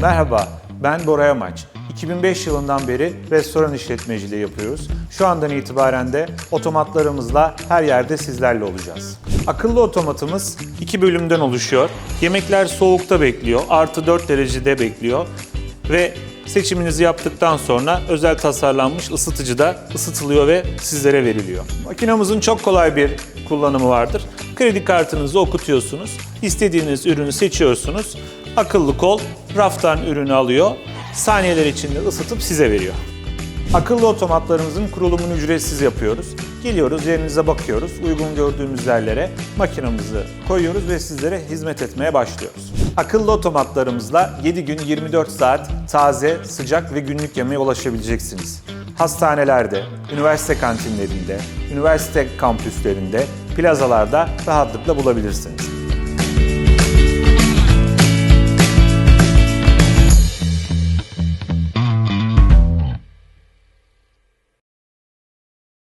Merhaba, ben Bora Yamaç. 2005 yılından beri restoran işletmeciliği yapıyoruz. Şu andan itibaren de otomatlarımızla her yerde sizlerle olacağız. Akıllı otomatımız iki bölümden oluşuyor. Yemekler soğukta bekliyor, artı 4 derecede bekliyor ve seçiminizi yaptıktan sonra özel tasarlanmış ısıtıcıda ısıtılıyor ve sizlere veriliyor. Makinamızın çok kolay bir kullanımı vardır. Kredi kartınızı okutuyorsunuz, istediğiniz ürünü seçiyorsunuz. Akıllı kol raftan ürünü alıyor, saniyeler içinde ısıtıp size veriyor. Akıllı otomatlarımızın kurulumunu ücretsiz yapıyoruz. Geliyoruz, yerinize bakıyoruz. Uygun gördüğümüz yerlere makinamızı koyuyoruz ve sizlere hizmet etmeye başlıyoruz. Akıllı otomatlarımızla 7 gün 24 saat taze, sıcak ve günlük yemeğe ulaşabileceksiniz. Hastanelerde, üniversite kantinlerinde, üniversite kampüslerinde, plazalarda rahatlıkla bulabilirsiniz.